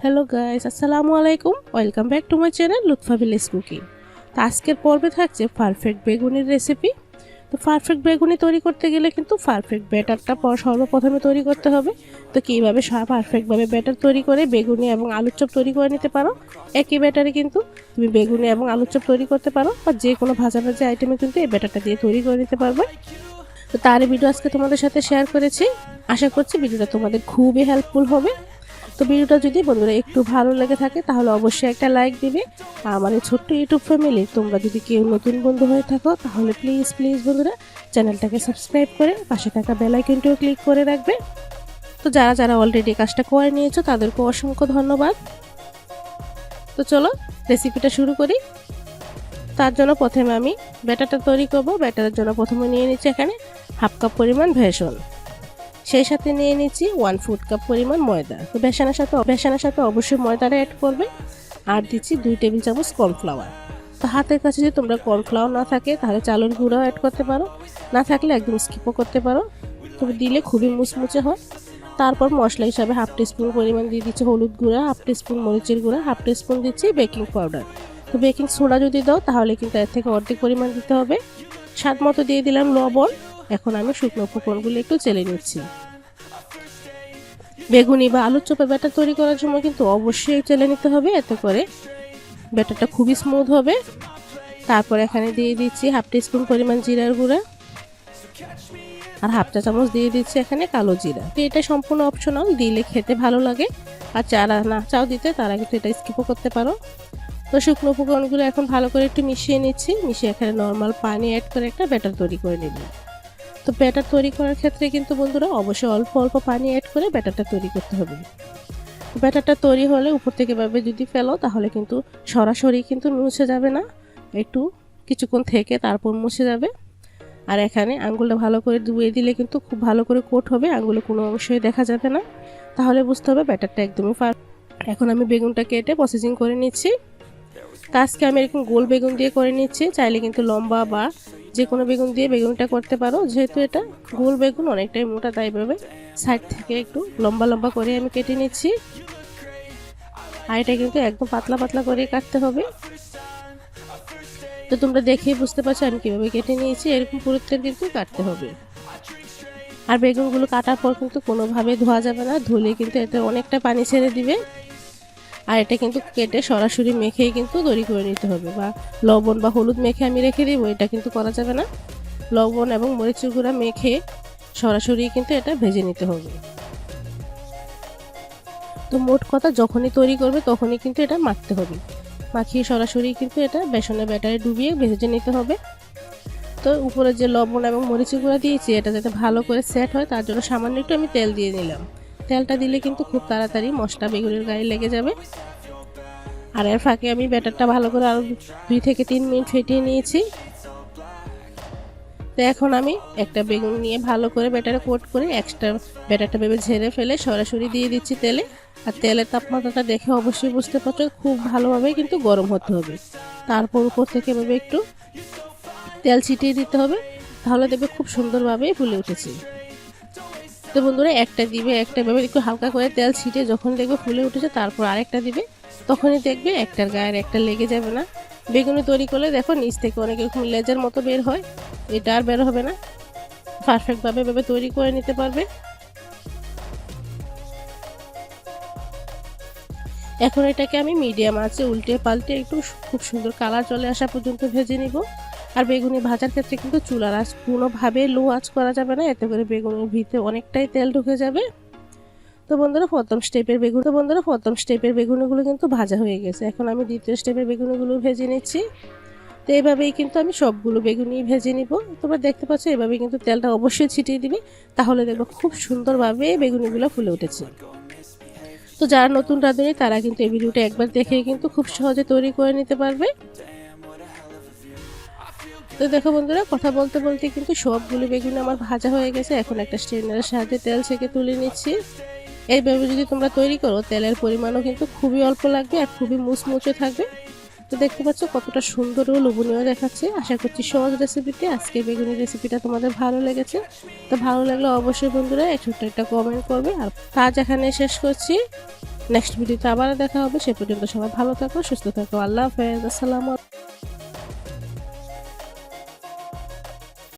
Hello guys আসসালামু আলাইকুম welcome back to my channel Lutfa village cooking তো আজকের পর্বে থাকছে পারফেক্ট বেগুনির রেসিপি তো পারফেক্ট বেগুনি তৈরি করতে গেলে কিন্তু পারফেক্ট ব্যাটারটা প- সর্বপ্রথমে তৈরি করতে হবে। তো কীভাবে পারফেক্টভাবে ব্যাটার তৈরি করে বেগুনি এবং আলুর চপ তৈরি করে নিতে পারো? একই ব্যাটারে কিন্তু তুমি বেগুনি এবং আলুর চপ তৈরি করতে পারো বা যে কোনো ভাজা ভাজা আইটেমে কিন্তু এই ব্যাটারটা দিয়ে তৈরি করে নিতে পারবে। তো তার ভিডিও আজকে তোমাদের সাথে শেয়ার করেছি। আশা করছি ভিডিওটা তোমাদের খুবই হেল্পফুল হবে। তো ভিডিওটা যদি বন্ধুরা একটু ভালো লেগে থাকে, তাহলে অবশ্যই একটা লাইক দিবে। আর আমার এই ছোট্ট ইউটিউব ফ্যামিলি, তোমরা যদি কেউ নতুন বন্ধু হয়ে থাকো, তাহলে প্লিজ প্লিজ বন্ধুরা চ্যানেলটাকে সাবস্ক্রাইব করে পাশে থাকা বেল আইকনটিও ক্লিক করে রাখবে। তো যারা যারা অলরেডি কাজটা করে নিয়েছো তাদেরকে অসংখ্য ধন্যবাদ। তো চলো রেসিপিটা শুরু করি। তার জন্য প্রথমে আমি ব্যাটারটা তৈরি করব। ব্যাটারের জন্য প্রথমে নিয়ে নিচ্ছি এখানে হাফ কাপ পরিমাণ ভেসন সেই সাথে নিয়ে নিচ্ছি ওয়ান ফুড কাপ পরিমাণ ময়দা। তো বেসনের সাথে বেসনের সাথে অবশ্যই ময়দাটা অ্যাড করবে। আর দিচ্ছি দুই টেবিল চামচ কর্নফ্লাওয়ার তো হাতের কাছে যদি তোমরা কর্নফ্লাওয়ার না থাকে, তাহলে চালের গুঁড়াও অ্যাড করতে পারো। না থাকলে একদম স্কিপও করতে পারো। তবে দিলে খুবই মুচমুচে হয়। তারপর মশলা হিসাবে হাফ টিস্পুন পরিমাণ দিয়ে দিচ্ছি হলুদ গুঁড়া হাফ টিস্পুন মরিচের গুঁড়া হাফ টিস্পুন দিচ্ছি বেকিং পাউডার তো বেকিং সোডা যদি দাও, তাহলে কিন্তু এর থেকে অর্ধেক পরিমাণ দিতে হবে। স্বাদ মতো দিয়ে দিলাম লবণ। এখন আমি শুকনো উপকরণগুলো একটু চেলে নিচ্ছি। বেগুনি বা আলুর চপে ব্যাটার তৈরি করার সময় কিন্তু অবশ্যই চেলে নিতে হবে, এতে করে ব্যাটারটা খুবই স্মুথ হবে। তারপর এখানে দিয়ে দিচ্ছি হাফ টিস্পুন পরিমাণ জিরার গুঁড়া আর হাফ চা চামচ দিয়ে দিচ্ছি এখানে কালো জিরা। তো এটা সম্পূর্ণ অপশনাল দিলে খেতে ভালো লাগে। আর যারা না, চাও দিতে, তারা কিন্তু এটা স্কিপও করতে পারো। তো শুকনো উপকরণগুলো এখন ভালো করে একটু মিশিয়ে নিচ্ছি। মিশিয়ে এখানে নর্মাল পানি অ্যাড করে একটা ব্যাটার তৈরি করে নেব তো ব্যাটার তৈরি করার ক্ষেত্রে কিন্তু বন্ধুরা অবশ্যই অল্প অল্প পানি অ্যাড করে ব্যাটারটা তৈরি করতে হবে। ব্যাটারটা তৈরি হলে উপর থেকে ভাবে যদি ফেলো তাহলে কিন্তু সরাসরি কিন্তু মুছে যাবে না। একটু কিছুক্ষণ থেকে তারপর মুছে যাবে। আর এখানে আঙ্গুলটা ভালো করে ধুয়ে দিলে কিন্তু খুব ভালো করে কোট হবে, আঙ্গুলে কোনো অংশই দেখা যাবে না। তাহলে বুঝতে হবে ব্যাটারটা একদমই ফার এখন আমি বেগুনটা কেটে প্রসেসিং করে নিচ্ছি। তো আজকে আমি এরকম গোল বেগুন দিয়ে করে নিচ্ছি, চাইলে কিন্তু লম্বা বা যে কোনো বেগুন দিয়ে বেগুনটা করতে পারো। যেহেতু এটা গোল বেগুন, অনেকটাই মোটা, তাই ভাবে সাইড থেকে একটু লম্বা লম্বা করে আমি কেটে নিচ্ছি। আর এটা কিন্তু একদম পাতলা পাতলা করে কাটতে হবে। তো তোমরা দেখেই বুঝতে পারছ আমি কীভাবে কেটে নিয়েছি। এরকম পুরুত্বের কিন্তু কাটতে হবে। আর বেগুনগুলো কাটার পর কিন্তু কোনোভাবে ধোয়া যাবে না। ধুলে কিন্তু এতে অনেকটা পানি ছেড়ে দিবে। আর এটা কিন্তু কেটে সরাসরি মেখেই কিন্তু তৈরি করে নিতে হবে বা লবণ বা হলুদ মেখে আমি রেখে দিব, এটা কিন্তু করা যাবে না। লবণ এবং মরিচের গুঁড়া মেখে সরাসরি কিন্তু এটা ভেজে নিতে হবে। তো মোট কথা যখনই তৈরি করবে তখনই কিন্তু এটা মাখতে হবে। মাখিয়ে সরাসরি কিন্তু এটা বেসনের ব্যাটারে ডুবিয়ে ভেজে নিতে হবে। তো উপরে যে লবণ এবং মরিচের গুঁড়া দিয়েছি, এটা যাতে ভালো করে সেট হয়, তার জন্য সামান্য একটু আমি তেল দিয়ে নিলাম। তেলটা দিলে কিন্তু খুব তাড়াতাড়ি মশলা বেগুনের গায়ে লেগে যাবে। আর এর ফাঁকে আমি ব্যাটারটা ভালো করে আরও দুই থেকে তিন মিনিট ফেটিয়ে নিয়েছি। তো এখন আমি একটা বেগুন নিয়ে ভালো করে ব্যাটারে কোট করে এক্সট্রা ব্যাটারটা ভেবে ঝেড়ে ফেলে সরাসরি দিয়ে দিচ্ছি তেলে। আর তেলের তাপমাত্রাটা দেখে অবশ্যই বুঝতে পারছ, খুব ভালোভাবে কিন্তু গরম হতে হবে। তারপর উপর থেকে ভেবে একটু তেল ছিটিয়ে দিতে হবে, তাহলে দেখবে খুব সুন্দরভাবেই ফুলে উঠেছে। তো বন্ধুরা, একটা দিবে, একটা ভেবে একটু হালকা করে তেল ছিটে যখন দেখবে ফুলে উঠেছে, তারপর আরেকটা দিবে। তখনই দেখবে একটার গায়ের একটা লেগে যাবে না। বেগুনি তৈরি করলে দেখো, নিচ থেকে অনেক এরকম লেজের মতো বের হয়, এটা আর বের হবে না। পারফেক্টভাবে ভাবে তৈরি করে নিতে পারবে। এখন এটাকে আমি মিডিয়াম আছে উল্টে পাল্টে একটু খুব সুন্দর কালার চলে আসা পর্যন্ত ভেজে নিব। আর বেগুনি ভাজার ক্ষেত্রে কিন্তু চুলার আঁচ কোনোভাবে লো আঁচ করা যাবে না, এতে করে বেগুনের ভিতরে অনেকটাই তেল ঢুকে যাবে। তো বন্ধুরা, প্রথম স্টেপের বেগুন তো বন্ধুরা, প্রথম স্টেপের বেগুনগুলো কিন্তু ভাজা হয়ে গেছে। এখন আমি দ্বিতীয় স্টেপের বেগুনগুলো ভেজে নিচ্ছি। তো এইভাবেই কিন্তু আমি সবগুলো বেগুনি ভেজে নিব। তোমরা দেখতে পাচ্ছ এভাবে কিন্তু তেলটা অবশ্যই ছিটিয়ে দিবে। তাহলে দেখব খুব সুন্দরভাবে বেগুনিগুলো ফুলে উঠেছে। তো যারা নতুন রাঁধুনি, তারা কিন্তু এই ভিডিওটা একবার দেখে কিন্তু খুব সহজে তৈরি করে নিতে পারবে। তো দেখো বন্ধুরা, কথা বলতে বলতে কিন্তু সবগুলো বেগুন আমার ভাজা হয়ে গেছে। এখন একটা স্ট্রেনারের সাহায্যে তেল ছেঁকে তুলে নিচ্ছি। এইভাবে যদি তোমরা তৈরি করো, তেলের পরিমাণও কিন্তু খুবই অল্প লাগবে আর খুবই মুচমুচে থাকবে। তো দেখতে পাচ্ছ কতটা সুন্দর ও লোভনীয় দেখাচ্ছে। আশা করছি সহজ রেসিপিতে আজকে বেগুনি রেসিপিটা তোমাদের ভালো লেগেছে। তো ভালো লাগলে অবশ্যই বন্ধুরা ছোট্ট একটা কমেন্ট করবে। আর কাজ এখানে শেষ করছি। নেক্সট ভিডিওতে আবার দেখা হবে। সে পর্যন্ত সবাই ভালো থাকো, সুস্থ থাকো। আল্লাহ হাফেজ। আসসালামু